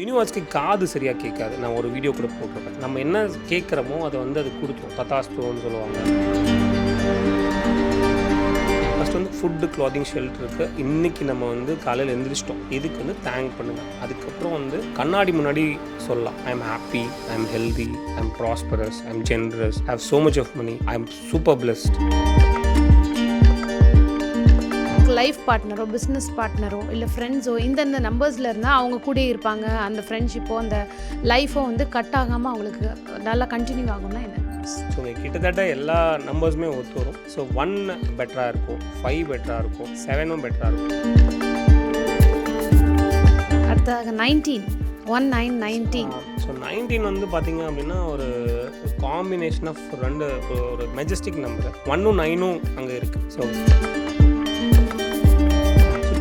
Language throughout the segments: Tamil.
யூனிவர்ஸ்க்கு காது சரியாக கேட்காது. நான் ஒரு வீடியோ கூட போட்டிருப்பேன். நம்ம என்ன கேட்குறோமோ அதை வந்து அது கொடுத்துரும். தத்தாஸ்துவம்னு சொல்லுவாங்க. ஃபஸ்ட் வந்து ஃபுட்டு க்ளாதிங் ஷெல்டர் இருக்குது இன்றைக்கி நம்ம வந்து காலையில் எழுந்திரிச்சிட்டோம் இதுக்கு வந்து தேங்க் பண்ணுங்கள் அதுக்கப்புறம் வந்து கண்ணாடி முன்னாடி சொல்லலாம். I am happy I am healthy I am prosperous I am generous I have so much of money I am super blessed life பார்ட்னரோ business பார்ட்னரோ இல்லை ஃப்ரெண்ட்ஸோ இந்தந்த நம்பர்ஸில் இருந்தால் அவங்க கூடயே இருப்பாங்க. அந்த ஃப்ரெண்ட்ஷிப்போ அந்த லைஃபோ வந்து கட் ஆகாமல் அவங்களுக்கு நல்லா கண்டினியூ ஆகும்னா என்ன? ஸோ கிட்டத்தட்ட எல்லா நம்பர்ஸுமே ஒத்து வரும். ஸோ ஒன் பெட்டராக இருக்கும். ஃபைவ் பெட்டராக இருக்கும். செவனும் பெட்டராக இருக்கும். அடுத்ததாக nineteen one nine nineteen so nineteen வந்து பார்த்தீங்க அப்படின்னா ஒரு காம்பினேஷன் ஆஃப் ரெண்டு ஒரு- ஒரு மெஜஸ்டிக் நம்பர் ஒன்னும் நைனும் அங்கே இருக்குது ஸோ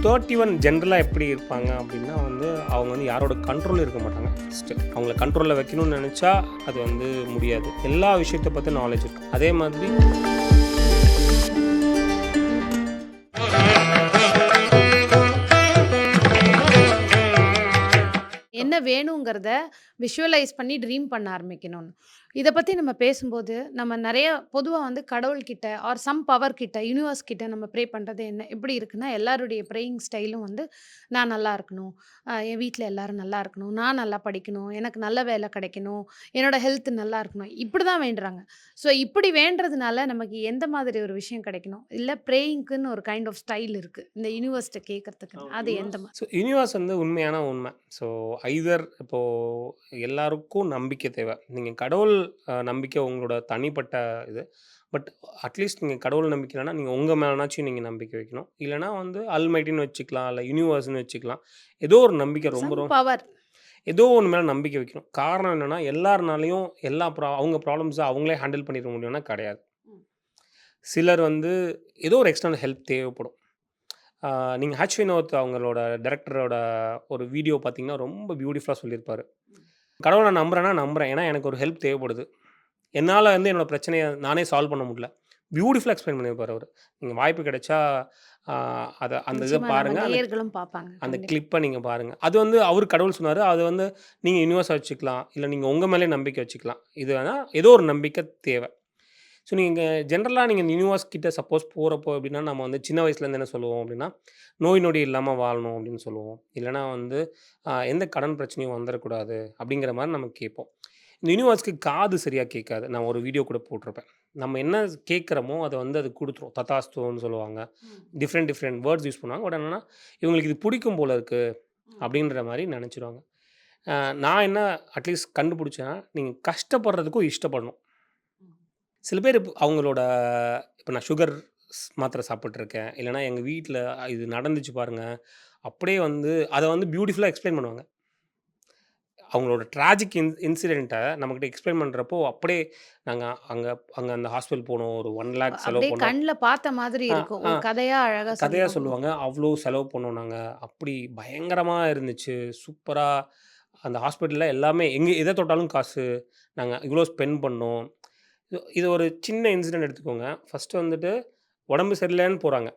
தேர்ட்டி ஒன் ஜென்ரலாக எப்படி இருப்பாங்க அப்படின்னா வந்து அவங்க வந்து யாரோட கண்ட்ரோல் இருக்க மாட்டாங்க. ஃபஸ்ட்டு அவங்கள கண்ட்ரோலில் வைக்கணும்னு நினச்சா அது வந்து முடியாது. எல்லா விஷயத்தை பற்றி நாலேஜ் இருக்கும் அதே மாதிரி என்ன வேணுங்கிறத விஷுவலைஸ் பண்ணி ட்ரீம் பண்ண ஆரம்பிக்கணும்னு. இதை பற்றி நம்ம பேசும்போது நம்ம நிறைய பொதுவாக வந்து கடவுள்கிட்ட ஆர் சம் பவர் கிட்ட யூனிவர்ஸ் கிட்ட நம்ம ப்ரே பண்ணுறது என்ன எப்படி இருக்குன்னா எல்லாருடைய ப்ரேயிங் ஸ்டைலும் வந்து நான் நல்லா இருக்கணும். ஆஹ் என் வீட்டில் எல்லாரும் நல்லா இருக்கணும். நான் நல்லா படிக்கணும். எனக்கு நல்ல வேலை கிடைக்கணும். என்னோட ஹெல்த் நல்லா இருக்கணும். இப்படி தான் வேண்டுறாங்க. ஸோ இப்படி வேண்டுறதுனால நமக்கு எந்த மாதிரி ஒரு விஷயம் கிடைக்கணும்? இல்லை ப்ரேயிங்க்குன்னு ஒரு கைண்ட் ஆஃப் ஸ்டைல் இருக்குது இந்த யூனிவர்ஸ்ட்டை கேட்கறதுக்கு அது எந்த மாதிரி ஸோ யூனிவர்ஸ் வந்து உண்மையான உண்மை. ஸோ ஐதர் இப்போது எல்லாருக்கும் நம்பிக்கை தேவை. நீங்கள் கடவுள் நம்பிக்கை உங்களோட தனிப்பட்ட இது. பட் அட்லீஸ்ட் நீங்கள் கடவுள் நம்பிக்கை இல்லைனா நீங்கள் உங்கள் மேலேனாச்சும் நீங்கள் நம்பிக்கை வைக்கணும். இல்லைனா வந்து அல்மைட்டின்னு வச்சுக்கலாம் இல்லை யூனிவர்ஸ்னு வச்சுக்கலாம். ஏதோ ஒரு நம்பிக்கை ரொம்ப ரொம்ப பவர் ஏதோ ஒன்று மேலே நம்பிக்கை வைக்கணும். காரணம் என்னென்னா எல்லாருனாலையும் எல்லா ப்ரா அவங்க ப்ராப்ளம்ஸை அவங்களே ஹேண்டில் பண்ணிட முடியும்னா கிடையாது. சிலர் வந்து ஏதோ ஒரு எக்ஸ்டர்னல் ஹெல்ப் தேவைப்படும். நீங்கள் ஹச் வினோத் அவங்களோட டைரக்டரோட ஒரு வீடியோ பார்த்தீங்கன்னா ரொம்ப பியூட்டிஃபுல்லாக சொல்லியிருப்பாரு. கடவுளை நான் நம்புறேன்னா நம்புறேன். ஏன்னா எனக்கு ஒரு ஹெல்ப் தேவைப்படுது. என்னால் வந்து என்னோட பிரச்சனையை நானே சால்வ் பண்ண முடியல. பியூட்டிஃபுல்லாக எக்ஸ்பிளைன் பண்ணியிருப்பார் அவர். நீங்கள் வாய்ப்பு கிடைச்சா அதை அந்த இதை பாருங்கள் அந்த பார்ப்பாங்க. கிளிப்பை நீங்கள் பாருங்கள் அது வந்து அவர் கடவுள் சொன்னார். அது வந்து நீங்கள் யூனிவர்ஸை வச்சுக்கலாம். இல்லை நீங்கள் உங்கள் மேலே நம்பிக்கை வச்சுக்கலாம். இது வேணால் ஏதோ ஒரு நம்பிக்கை தேவை. ஸோ நீங்கள் ஜென்ரலாக நீங்கள் யூனிவர்ஸ் கிட்ட சப்போஸ் போகிறப்போ அப்படின்னா நம்ம வந்து சின்ன வயசுலேருந்து என்ன சொல்லுவோம் அப்படின்னா நோய் நொடி இல்லாமல் வாழணும் அப்படின்னு சொல்லுவோம். இல்லைனா வந்து எந்த கடன் பிரச்சனையும் வந்துடக்கூடாது அப்படிங்கிற மாதிரி நம்ம கேட்போம். இந்த யூனிவர்ஸ்க்கு காது சரியாக கேட்காது. நான் ஒரு வீடியோ கூட போட்டிருப்பேன். நம்ம என்ன கேட்குறோமோ அதை வந்து அது கொடுத்துரும். தத்தாஸ்துவம்னு சொல்லுவாங்க. டிஃப்ரெண்ட் டிஃப்ரெண்ட் வேர்ட்ஸ் யூஸ் பண்ணுவாங்க. பட் என்னன்னா இவங்களுக்கு இது பிடிக்கும் போல இருக்குது அப்படின்ற மாதிரி நினச்சிடுவாங்க நான் என்ன அட்லீஸ்ட் கண்டுபிடிச்சேன்னா நீங்கள் கஷ்டப்படுறதுக்கும் இஷ்டப்படணும். சில பேர் இப்ப அவங்களோட இப்போ நான் சுகர் மாத்திரை சாப்பிட்ருக்கேன் இல்லைனா எங்கள் வீட்டில் இது நடந்துச்சு பாருங்கள் அப்படியே வந்து அதை வந்து பியூட்டிஃபுல்லாக எக்ஸ்பிளைன் பண்ணுவாங்க. அவங்களோட ட்ராஜிக் இன் இன்சிடெண்ட்டை நம்மக்கிட்ட எக்ஸ்பிளைன் பண்ணுறப்போ அப்படியே நாங்கள் அங்கே அங்கே அந்த ஹாஸ்பிட்டல் போனோம். ஒரு ஒன் லேக் செலவு அப்படியே பண்ணோம். கண்ணில் பார்த்த மாதிரி ஆ, இருக்கும். ஆ. ஒரு கதையா அழகா கதையாக சொல்லுவாங்க. சொல்லுவாங்க. அவ்வளோ செலவு பண்ணோம் நாங்கள் அப்படி பயங்கரமாக இருந்துச்சு. சூப்பராக அந்த ஹாஸ்பிட்டலில் எல்லாமே எங்கே எதை தொட்டாலும் காசு. நாங்கள் இவ்வளோ ஸ்பெண்ட் பண்ணோம். இது- ஒரு சின்ன இன்சிடென்ட் எடுத்துக்கோங்க. ஃபஸ்ட்டு வந்துட்டு உடம்பு சரியில்லைன்னு போகிறாங்க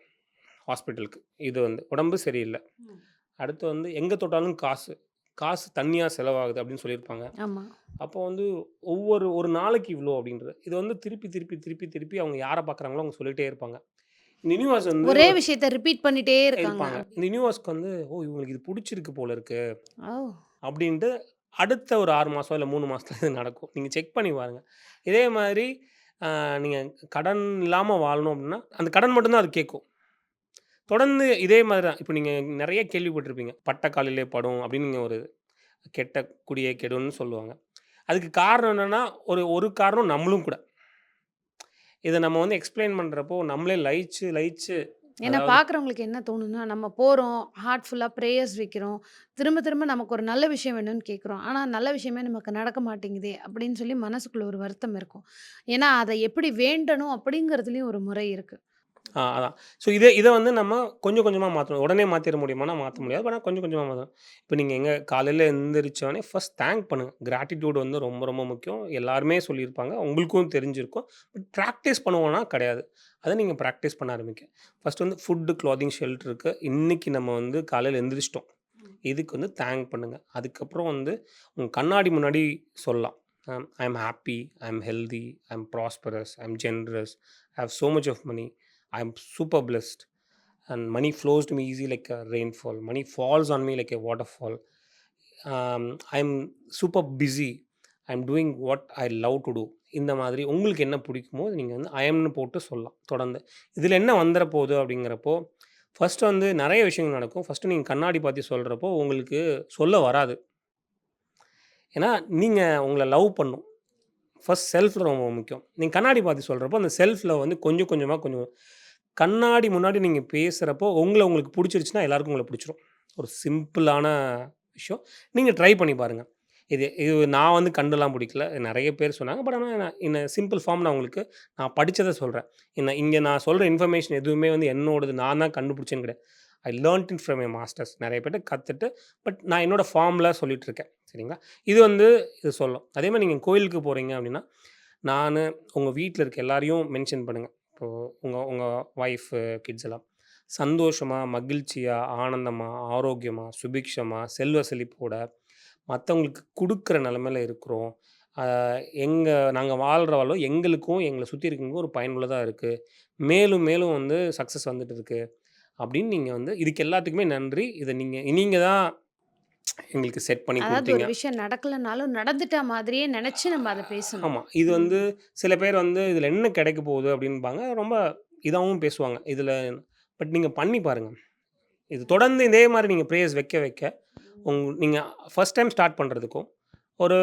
ஹாஸ்பிட்டலுக்கு இது வந்து உடம்பு சரியில்லை. ம். அடுத்து வந்து எங்கே தொட்டாலும் காசு காசு தண்ணியாக செலவாகுது அப்படின்னு சொல்லியிருப்பாங்க. ஆமா. அப்போ வந்து ஒவ்வொரு ஒரு நாளைக்கு இவ்வளோ அப்படின்றது. இது வந்து திருப்பி திருப்பி திருப்பி திருப்பி அவங்க யாரை பார்க்குறாங்களோ அவங்க சொல்லிகிட்டே இருப்பாங்க. இந்த யூனிவர்ஸ் வந்து ஒரே விஷயத்த ரிப்பீட் பண்ணிட்டே இருக்காங்க. இருப்பாங்க. இந்த யூனிவர்ஸ்க்கு வந்து ஓ இவங்களுக்கு இது பிடிச்சிருக்கு போல இருக்கு. ஓ. அப்படின்ட்டு அடுத்த ஒரு ஆறு மாதம் இல்லை மூணு மாதத்துல இது நடக்கும். நீங்கள் செக் பண்ணி பாருங்கள் இதே மாதிரி நீங்கள் கடன் இல்லாமல் வாழணும் அப்படின்னா அந்த கடன் மட்டும்தான் அது கேட்கும் தொடர்ந்து இதே மாதிரி தான். இப்போ நீங்கள் நிறைய கேள்விப்பட்டிருப்பீங்க. பட்டக்காலிலே படும் அப்படின்னு நீங்கள் ஒரு கெட்ட குடியை கெடுன்னு சொல்லுவாங்க. அதுக்கு காரணம் என்னென்னா ஒரு ஒரு காரணம் நம்மளும் கூட. இதை நம்ம வந்து எக்ஸ்பிளைன் பண்ணுறப்போ நம்மளே லயிச்சு லயிச்சு ஏன்னா அதாவது- பார்க்குறவங்களுக்கு என்ன தோணுன்னா நம்ம போகிறோம் ஹார்ட்ஃபுல்லாக ப்ரேயர்ஸ் வைக்கிறோம் திரும்ப திரும்ப நமக்கு ஒரு நல்ல விஷயம் வேணும்னு கேட்குறோம் ஆனால் நல்ல விஷயமே நமக்கு நடக்க மாட்டேங்குதே அப்படின்னு சொல்லி மனசுக்குள்ள ஒரு வருத்தம் இருக்கும். ஏன்னா அதை எப்படி வேண்டணும் அப்படிங்கிறதுலையும் ஒரு முறை இருக்குது அதான். ஸோ இதை இதை வந்து நம்ம கொஞ்சம் கொஞ்சமாக மாற்றணும் உடனே மாற்றிட முடியுமானா மாற்ற முடியாது. ஆனால் கொஞ்சம் கொஞ்சமாக மாற்றணும் இப்போ நீங்கள் எங்கே காலையில் எழுந்திரிச்சோடனே ஃபர்ஸ்ட் தேங்க் பண்ணுங்கள் கிராட்டிடியூட் வந்து ரொம்ப ரொம்ப முக்கியம். எல்லாருமே சொல்லியிருப்பாங்க. உங்களுக்கும் தெரிஞ்சிருக்கும். பட் ப்ராக்டிஸ் பண்ணுவோன்னா கிடையாது. அதை நீங்கள் ப்ராக்டிஸ் பண்ண ஆரம்பிக்க ஃபர்ஸ்ட் வந்து ஃபுட்டு க்ளாதிங் ஷெல்டருக்கு இன்றைக்கி நம்ம வந்து காலையில் எழுந்திரிச்சிட்டோம் இதுக்கு வந்து தேங்க் பண்ணுங்கள் அதுக்கப்புறம் வந்து உங்கள் கண்ணாடி முன்னாடி சொல்லலாம். I am happy I am healthy, I am prosperous, I am generous I have so much of money, I am super blessed and money flows to me easy like a rainfall. Money falls on me like a waterfall I am super busy. I am doing what I love to do. இந்த மாதிரி உங்களுக்கு என்ன பிடிக்குமோ நீங்கள் வந்து ஐ போட்டு சொல்லலாம் தொடர்ந்து. இதில் என்ன வந்துட போகுது அப்படிங்கிறப்போ, ஃபஸ்ட்டு வந்து நிறைய விஷயங்கள் நடக்கும். ஃபர்ஸ்ட்டு நீங்கள் கண்ணாடி பார்த்து சொல்கிறப்போ உங்களுக்கு சொல்ல வராது. ஏன்னா, நீங்கள் உங்களை லவ் பண்ணும். ஃபஸ்ட் செல்ஃப் ரொம்ப முக்கியம். நீங்கள் கண்ணாடி பார்த்து சொல்கிறப்போ அந்த செல்ஃபில் வந்து கொஞ்சம் கொஞ்சமாக கொஞ்சம் கண்ணாடி முன்னாடி நீங்கள் பேசுகிறப்போ உங்களை உங்களுக்கு பிடிச்சிருச்சுன்னா எல்லாருக்கும் உங்களை பிடிச்சிரும் ஒரு சிம்பிளான விஷயம். நீங்கள் ட்ரை பண்ணி பாருங்கள் இது இது நான் வந்து கண்டுலாம் பிடிக்கல. நிறைய பேர் சொன்னாங்க. பட் ஆனால் நான் இந்த சிம்பிள் ஃபார்ம் நான் உங்களுக்கு நான் படித்ததை சொல்கிறேன் என்ன இங்கே நான் சொல்கிற இன்ஃபர்மேஷன் எதுவுமே வந்து என்னோடது நான் தான் கண்டுபிடிச்சேன்னு கிடையாது. I learned it from my masters. நிறைய பேர்ட்ட கற்றுட்டு பட் நான் என்னோடய ஃபார்ம்ல சொல்லிகிட்டு இருக்கேன். சரிங்களா? இது வந்து இது சொல்லும். அதே மாதிரி நீங்கள் கோயிலுக்கு போகிறீங்க அப்படின்னா, நான் உங்கள் வீட்டில் இருக்க எல்லாரையும் மென்ஷன் பண்ணுங்கள் இப்போது உங்கள் உங்கள் ஒய்ஃபு, கிட்ஸ் எல்லாம். சந்தோஷமா, மகிழ்ச்சியாக ஆனந்தமாக ஆரோக்கியமாக சுபிக்ஷமாக செல்வ செழிப்போட மற்றவங்களுக்கு கொடுக்குற நிலைமையில இருக்கிறோம். எங்கள் நாங்கள் வாழ்கிற வாழ்வோ எங்களுக்கும், எங்களை சுற்றி இருக்கவங்களுக்கும் ஒரு பயனுள்ளதாக இருக்குது மேலும் மேலும் வந்து சக்ஸஸ் வந்துட்டு இருக்குது அப்படின்னு நீங்கள் வந்து இதுக்கு எல்லாத்துக்குமே நன்றி. இதை நீங்கள் நீங்கள் தான் எங்களுக்கு செட் பண்ணி அதாவது குடுத்தீங்க. ஒரு விஷயம் நடக்கலனாலும், நடந்துட்டா மாதிரியே நெனச்சு நம்ம அத பேசணும். ஆமா. இது ம். வந்து சில பேர் வந்து இதில என்ன கிடைக்க போகுது அப்படின்பாங்க. ரொம்ப இதாவும் பேசுவாங்க. இதில பட் நீங்க பண்ணி பாருங்க. இது தொடர்ந்து இதே மாரி நீங்க பிரேயர்ஸ் வைக்க வைக்க, உங் நீங்க ஃபர்ஸ்ட் டைம் ஸ்டார்ட் பண்றதுக்கும், ஒரு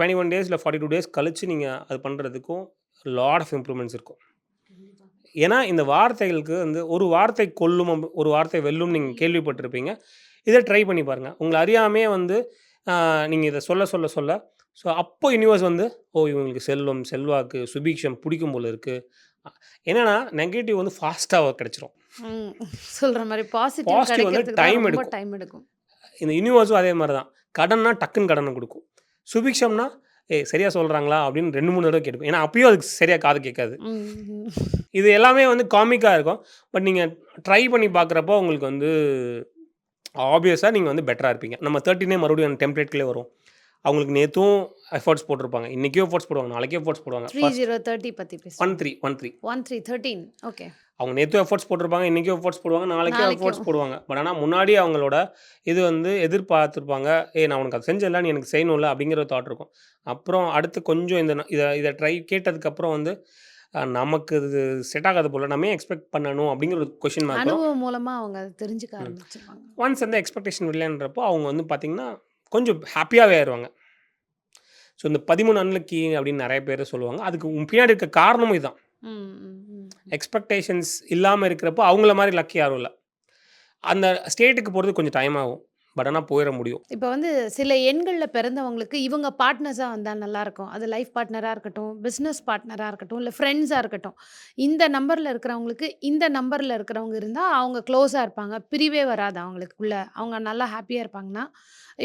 21 டேஸ் இல்ல 42 டேஸ் கழிச்சு நீங்க அது பண்றதுக்கும் லாட் ஆஃப் இம்ப்ரூவ்மெண்ட்ஸ் இருக்கும். ஏன்னா, இந்த வார்த்தைகளுக்கு வந்து ஒரு வார்த்தை கொல்லும், அப் ஒரு வார்த்தை வெல்லும் நீங்க கேள்விப்பட்டிருப்பீங்க. இத ட்ரை பண்ணி பாருங்க. உங்கள அறியாமயே வந்து அ நீங்க இத சொல்ல சொல்ல சொல்ல, ஸோ அப்போ யுனிவர்ஸ் வந்து, ஓ! இவங்களுக்கு செல்வம், செல்வாக்கு, சுபீக்ஷம் பிடிக்கும் போல இருக்கு. அ என்னன்னா, நெகட்டிவ் வந்து ஃபாஸ்ட்டா கிடைச்சிரும். ம். சொல்ற மாரி பாசிட்டிவ் பாசிட்டிவ் வந்து டைம் எடுக்கும். டைம் எடுக்கும். இந்த யுனிவர்ஸும் அதே மாரி தான். கடன்னா டக்குன்னு கடன குடுக்கும். சுபிக்ஷம்னா, ஏய் சரியா சொல்றாங்களா? அப்படின்னு 2, 3 தடவ கேட்டுப்பேன். ஏன்னா, அப்பயும் அதுக்கு சரியா காது கேட்காது. இது எல்லாமே வந்து காமிக்கா இருக்கும். பட் நீங்க ட்ரை பண்ணி பார்க்குறப்போ உங்களுக்கு வந்து ஆப்வியஸா நீங்க வந்து பெட்டரா இருப்பீங்க. நம்ம 13ஏ மறுபடியும் அந்த டெம்ப்ளேட்குள்ளே வரும். அவங்களுக்கு நேத்தும் எஃபோர்ட்ஸ் போட்டிருப்பாங்க. இன்னைக்கும் எஃபோர்ட்ஸ் போடுவாங்க. நாளைக்கும் எஃபோர்ட்ஸ் போடுவாங்க. ஃபர்ஸ்ட் 3030 பத்தி பேசுறோம். 13 13 13 13 ஓகே. அவங்க நேத்தும் எஃபோர்ட்ஸ் போட்டிருப்பாங்க. இன்னைக்கும் எஃபோர்ட்ஸ் போடுவாங்க. நாளைக்கும். எஃபோர்ட்ஸ் போடுவாங்க. பட் ஆனா முன்னாடி அவங்களோட இது வந்து எதிர்பார்த்துருப்பாங்க. ஏய் நான் உனக்கு அத செஞ்சேன்ல, நீ எனக்கு செய்யணும்ல அப்படிங்கிற தாட் இருக்கும். அப்புறம் அடுத்து கொஞ்சம் இந்த இத இத ட்ரை கேட்டதுக்கப்புறம் வந்து நமக்கு இது செட் ஆகாது போல. நம்ம ஏன் எக்ஸ்பெக்ட் பண்ணணும் அப்படிங்கிற ஒரு வரும். அனுபவம் மூலமா அவங்க அத தெரிஞ்சுக்க. ஆரம்பிச்சுருவாங்க. ஒன்ஸ் அந்த எக்ஸ்பெக்டேஷன் இல்லன்றப்போ அவங்க வந்து பார்த்தீங்கன்னா, கொஞ்சம் ஹேப்பியாவே ஆயிருவாங்க. ஸோ இந்த 13 அன்லக்கி அப்படின்னு நெறைய பேர் சொல்லுவாங்க. அதுக்கு பின்னாடி இருக்க காரணமும் ம். எக்ஸ்பெக்டேஷன்ஸ் இல்லாம இருக்கிறப்போ அவங்கள மாரி லக்கி யாரும் இல்ல. அந்த ஸ்டேட்டுக்கு போறதுக்கு கொஞ்சம் டைம் ஆகும். பட் ஆனா முடியும். இப்போ வந்து சில எண்களில் பிறந்தவங்களுக்கு இவங்க பார்ட்னர்ஸாக வந்தால் நல்லாயிருக்கும் அது லைஃப் பார்ட்னராக இருக்கட்டும், பிஸ்னஸ் பார்ட்னராக இருக்கட்டும், இல்லை ஃப்ரெண்ட்ஸாக இருக்கட்டும். இந்த நம்பரில் இருக்கிறவங்களுக்கு, இந்த நம்பரில் இருக்கிறவங்க இருந்தால் அவங்க க்ளோஸாக இருப்பாங்க. பிரிவே வராது அவங்களுக்குள்ள. அவங்க நல்லா ஹாப்பியாக இருப்பாங்கன்னா,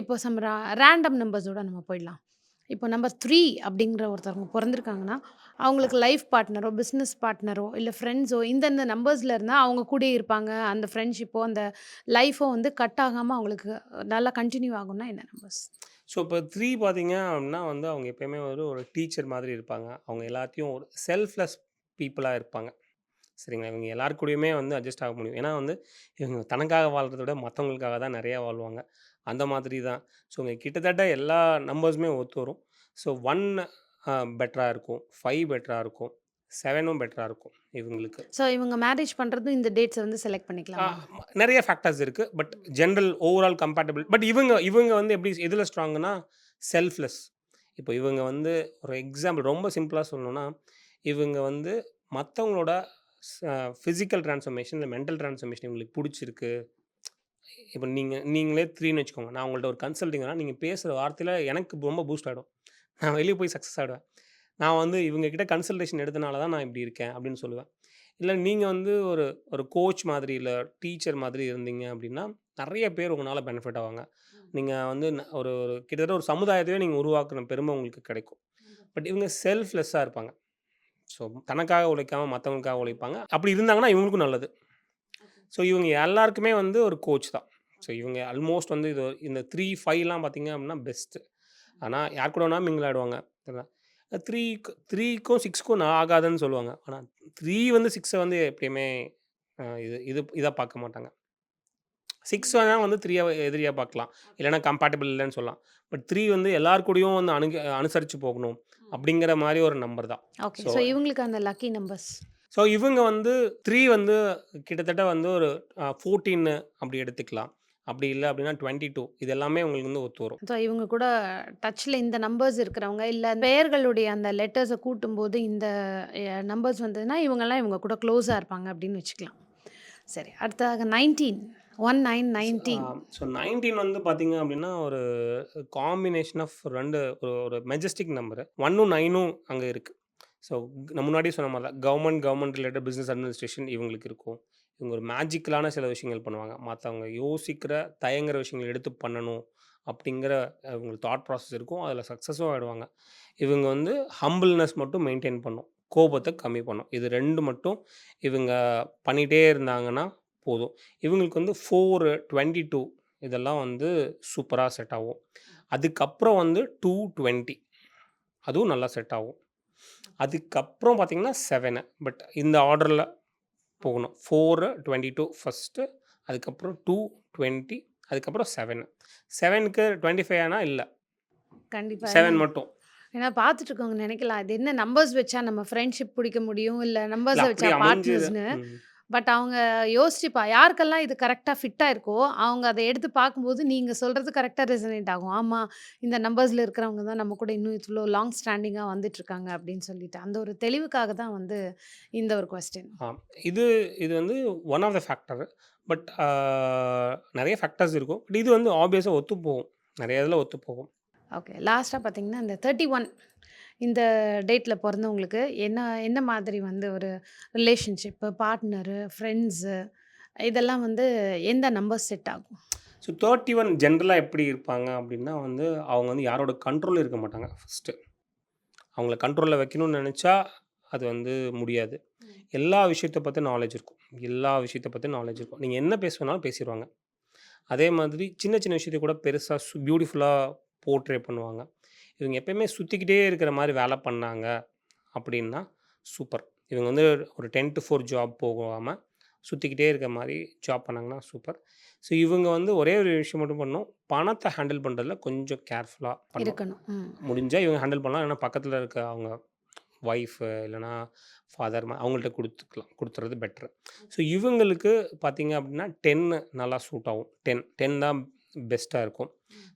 இப்போ சம் ரேண்டம் நம்பர்ஸோட நம்ம போயிடலாம். இப்போ நம்பர் த்ரீ அப்படிங்கிற ஒருத்தவங்க பிறந்திருக்காங்கன்னா அவங்களுக்கு லைஃப் பார்ட்னரோ, பிஸ்னஸ் பார்ட்னரோ, இல்லை ஃப்ரெண்ட்ஸோ இந்தந்த நம்பர்ஸில் இருந்தால் அவங்க கூடயே இருப்பாங்க. அந்த ஃப்ரெண்ட்ஷிப்போ, அந்த லைஃபோ வந்து கட் ஆகாமல் அவங்களுக்கு நல்லா கண்டினியூ ஆகும்னா என்ன நம்பர்ஸ்? ஸோ இப்போ த்ரீ பார்த்தீங்க அப்படின்னா வந்து அவங்க எப்பயுமே ஒரு ஒரு டீச்சர் மாதிரி இருப்பாங்க. அவங்க எல்லாத்தையும் ஒரு செல்ஃப்லெஸ் பீப்புளாக இருப்பாங்க. சரிங்களா? இவங்க எல்லார் கூடயுமே வந்து அட்ஜஸ்ட் ஆக முடியும். ஏன்னா வந்து இவங்க தனக்காக வாழ்கிறத விட மற்றவங்களுக்காக தான் நிறையா வாழ்வாங்க. அந்த மாதிரி தான். ஸோ இங்க கிட்டத்தட்ட எல்லா நம்பர்ஸுமே ஒத்து வரும். ஸோ 1 அ பெட்டரா இருக்கும். 5 பெட்டரா இருக்கும். 7ம் பெட்டரா இருக்கும் இவங்களுக்கு. ஸோ இவங்க மேரேஜ் பண்றதும் இந்த டேட்ஸ வந்து செலக்ட் பண்ணிக்கலாமா? நெறைய ஃபேக்டர்ஸ் இருக்கு. But general overall compatible. But இவங்க இவங்க வந்து எப்படி எதுல ஸ்ட்ராங்குன்னா, செல்ஃப்லெஸ். இப்போ இவங்க வந்து ஒரு எக்ஸாம்பிள் ரொம்ப சிம்பிளா சொல்லணும்னா, இவங்க வந்து மத்தவங்களோட ச பிசிக்கல் டிரான்ஸ்ஃபர்மேஷன், இல்ல மென்டல் டிரான்ஸ்ஃபர்மேஷன் இவங்களுக்கு புடிச்சிருக்கு. இப்போ நீங்க நீங்களே 3ன்னு வச்சுக்கோங்க. நான் உங்கள்ட்ட ஒரு கன்சல்டிங்னா நீங்க பேசுற வார்த்தையில எனக்கு ரொம்ப பூஸ்ட் ஆயிடும். நான் வெளிய போய் சக்சஸ் ஆயிடுவேன். நான் வந்து இவங்க கிட்ட கன்சல்டேஷன் எடுத்தனால தான் நான் இப்படி இருக்கேன் அப்படின்னு சொல்லுவேன். இல்ல நீங்க வந்து ஒரு ஒரு கோச் மாதிரி, இல்ல டீச்சர் மாதிரி இருந்தீங்க அப்படின்னா, நெறைய பேர் உங்கனால பெனிஃபிட் ஆவாங்க. நீங்க வந்து ஒரு ஒரு கிட்டத்தட்ட ஒரு சமுதாயத்தையே நீங்க உருவாக்குன பெருமை உங்களுக்கு கிடைக்கும். பட் இவங்க செல்ஃப்லெஸ்ஸா இருப்பாங்க. ஸோ தனக்காக உழைக்காம மத்தவங்களுக்காக உழைப்பாங்க. அப்படி இருந்தாங்கன்னா இவங்களுக்கும் நல்லது. ஸோ இவங்க எல்லாருக்குமே வந்து ஒரு கோச் தான். ஸோ இவங்க ஆல்மோஸ்ட் வந்து இது இந்த த்ரீ ஃபைவ்லாம் பார்த்தீங்க அப்படின்னா பெஸ்ட்டு ஆனால் யார் கூட வேணால் மிங்கிள் ஆடுவாங்க த்ரீ த்ரீக்கும் சிக்ஸ்க்கும் நான் ஆகாதுன்னு சொல்லுவாங்க. ஆனால் த்ரீ வந்து சிக்ஸை வந்து எப்பயுமே இது இது இதாக பார்க்க மாட்டாங்க. சிக்ஸ் வேணால் வந்து த்ரீயை எதிரியாக பார்க்கலாம் இல்லைன்னா கம்பேட்டபிள் இல்லைன்னு சொல்லலாம். பட் த்ரீ வந்து எல்லார் கூடயும் வந்து அணுகு அனுசரித்து போகணும் அப்படிங்கிற மாதிரி ஒரு நம்பர் தான். ஓகே. ஸோ இவங்களுக்கு அந்த லக்கி நம்பர்ஸ் ஸோ இவங்க வந்து த்ரீ வந்து கிட்டத்தட்ட வந்து ஒரு ஃபோர்டீன்னு அப்படி எடுத்துக்கலாம். அப்படி இல்லை அப்படின்னா டுவெண்ட்டி டூ இது எல்லாமே உங்களுக்கு வந்து ஒத்து வரும். ஸோ இவங்க கூட டச்சில் இந்த நம்பர்ஸ் இருக்கிறவங்க இல்லை பெயர்களுடைய அந்த லெட்டர்ஸை கூட்டும்போது இந்த நம்பர்ஸ் வந்ததுன்னா இவங்கெல்லாம் இவங்க கூட க்ளோஸாக இருப்பாங்க அப்படின்னு வச்சுக்கலாம். சரி அடுத்ததாக nineteen one nine nineteen so nineteen வந்து பார்த்தீங்க அப்படின்னா ஒரு காம்பினேஷன் ஆஃப் ரெண்டு ஒரு ஒரு மெஜஸ்டிக் நம்பரு ஒன்னும் நைனும் அங்கே இருக்குது ஸோ நான் முன்னாடி சொன்ன மாதிரி தான் government government related business administration இவங்களுக்கு இருக்கும். இவங்க ஒரு மேஜிக்கலான சில விஷயங்கள் பண்ணுவாங்க. மற்றவங்க யோசிக்கிற தயங்குற விஷயங்கள் எடுத்து பண்ணணும் அப்படிங்கிற இவங்களுக்கு தாட் ப்ராசஸ் இருக்கும். அதில் சக்ஸஸும் ஆகிடுவாங்க இவங்க வந்து ஹம்பிள்னஸ் மட்டும் மெயின்டைன் பண்ணும். கோபத்தை கம்மி பண்ணும். இது ரெண்டு மட்டும் இவங்க பண்ணிகிட்டே இருந்தாங்கன்னா போதும். இவங்களுக்கு வந்து ஃபோரு டுவெண்ட்டி டூ இதெல்லாம் வந்து சூப்பராக செட் ஆகும். அதுக்கப்புறம் வந்து டூ டுவெண்ட்டி அதுவும் நல்லா செட் ஆகும். அதுக்கப்புறம் பார்த்தீங்கன்னா செவனு பட் இந்த ஆர்டரில் போகணும். ஃபோரு டுவெண்ட்டி டூ ஃபஸ்ட்டு அதுக்கப்புறம் டூ டுவெண்ட்டி அதுக்கப்புறம் செவனு செவனுக்கு டுவெண்ட்டி ஃபைவ் ஆனால் இல்லை கண்டிப்பாக செவன் மட்டும். ஏன்னா பார்த்துட்டு இருக்கவங்க நினைக்கலாம் இது என்ன நம்பர்ஸ் வச்சா நம்ம ஃப்ரெண்ட்ஷிப் பிடிக்க முடியும்? இல்லை நம்பர்ஸை வச்சா பார்ட்னர்ஸ்னு. பட் அவங்க யோசிச்சுப்பா யாருக்கெல்லாம் இது கரெக்டாக ஃபிட்டாக இருக்கோ அவங்க அதை எடுத்து பார்க்கும்போது நீங்கள் சொல்கிறது கரெக்டாக ரெசனேட் ஆகும். ஆமாம் இந்த நம்பர்ஸில் இருக்கிறவங்க தான் நம்ம கூட இன்னும் இவ்வளோ லாங் ஸ்டாண்டிங்காக வந்துட்டுருக்காங்க அப்படின்னு சொல்லிட்டு. அந்த ஒரு தெளிவுக்காக தான் வந்து இந்த ஒரு கொஸ்டின் இது இது வந்து one of the factor but நிறைய ஃபேக்டர்ஸ் இருக்கும். பட் இது வந்து ஆப்வியஸாக ஒத்து போகும் நிறைய இதில் ஒத்து போகும் ஓகே லாஸ்ட்டாக பார்த்தீங்கன்னா இந்த தேர்ட்டி ஒன் இந்த டேட்டில் பிறந்தவங்களுக்கு என்ன என்ன மாதிரி வந்து ஒரு ரிலேஷன்ஷிப்பு பார்ட்னரு ஃப்ரெண்ட்ஸு இதெல்லாம் வந்து எந்த நம்பர் செட் ஆகும்? ஸோ தேர்ட்டி ஒன் ஜென்ரலாக எப்படி இருப்பாங்க அப்படின்னா வந்து அவங்க வந்து யாரோட கண்ட்ரோல் இருக்க மாட்டாங்க. ஃபஸ்ட்டு அவங்கள கண்ட்ரோலில் வைக்கணும்னு நினச்சா அது வந்து முடியாது. எல்லா விஷயத்தை பற்றி நாலேஜ் இருக்கும். எல்லா விஷயத்தை பற்றி நாலேஜ் இருக்கும். நீங்கள் என்ன பேசுவேனாலும் பேசிடுவாங்க அதே மாதிரி சின்ன சின்ன விஷயத்தை கூட பெருசாக சு பியூட்டிஃபுல்லாக போர்ட்ரே பண்ணுவாங்க. இவங்க எப்பயுமே சுற்றிக்கிட்டே இருக்கிற மாதிரி வேலை பண்ணாங்க அப்படின்னா சூப்பர் இவங்க வந்து ஒரு டென் டு ஃபோர் ஜாப் போகாமல் சுற்றிக்கிட்டே இருக்க மாதிரி ஜாப் பண்ணாங்கன்னா சூப்பர் ஸோ இவங்க வந்து ஒரே ஒரு விஷயம் மட்டும் பண்ணணும். பணத்தை ஹேண்டில் பண்ணுறதுல கொஞ்சம் கேர்ஃபுல்லாக இருக்கணும். முடிஞ்சால் இவங்க ஹேண்டில் பண்ணலாம். இல்லைன்னா பக்கத்தில் இருக்க அவங்க ஒய்ஃபு இல்லைன்னா ஃபாதர் அவங்கள்ட்ட கொடுத்துக்கலாம். கொடுத்துறது பெட்ரு ஸோ இவங்களுக்கு பார்த்தீங்க அப்படின்னா டென்னு நல்லா சூட் ஆகும். டென் டென் தான் பெஸ்ட்டாக இருக்கும்.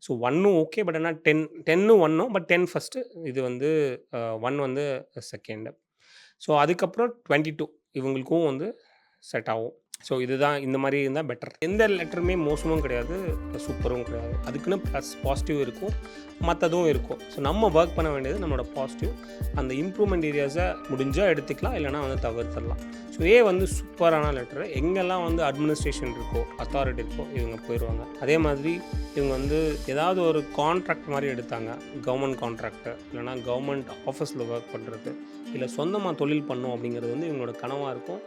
ஸோ ஒன்னும் ஓகே பட் ஆனால் டென் டென்னும் ஒன்னும் பட் டென் ஃபஸ்ட்டு இது வந்து ஒன் வந்து செகண்டு. ஸோ அதுக்கப்புறம் டுவெண்ட்டி டூ இவங்களுக்கும் வந்து செட் ஆகும். ஸோ இதுதான் இந்த மாதிரி இருந்தால் பெட்டர் எந்த லெட்டருமே மோசமும் கிடையாது சூப்பரும் கிடையாது. அதுக்குன்னு ப்ளஸ் பாசிட்டிவ் இருக்கும் மற்றதும் இருக்கும். ஸோ நம்ம ஒர்க் பண்ண வேண்டியது நம்மளோட பாசிட்டிவ் அந்த இம்ப்ரூவ்மெண்ட் ஏரியாஸை முடிஞ்சால் எடுத்துக்கலாம் இல்லைனா வந்து தவிர்த்துடலாம். ஸோ ஏ வந்து சூப்பரான லெட்டர் எங்கெல்லாம் வந்து அட்மினிஸ்ட்ரேஷன் இருக்கோ அத்தாரிட்டி இருக்கோ இவங்க போயிடுவாங்க அதே மாதிரி இவங்க வந்து ஏதாவது ஒரு கான்ட்ராக்ட் மாதிரி எடுத்தாங்க. கவர்மெண்ட் கான்ட்ராக்டு இல்லைனா கவர்மெண்ட் ஆஃபீஸில் ஒர்க் பண்ணுறது இல்லை சொந்தமாக தொழில் பண்ணும் அப்படிங்கிறது வந்து இவங்களோட கனவாக இருக்கும்.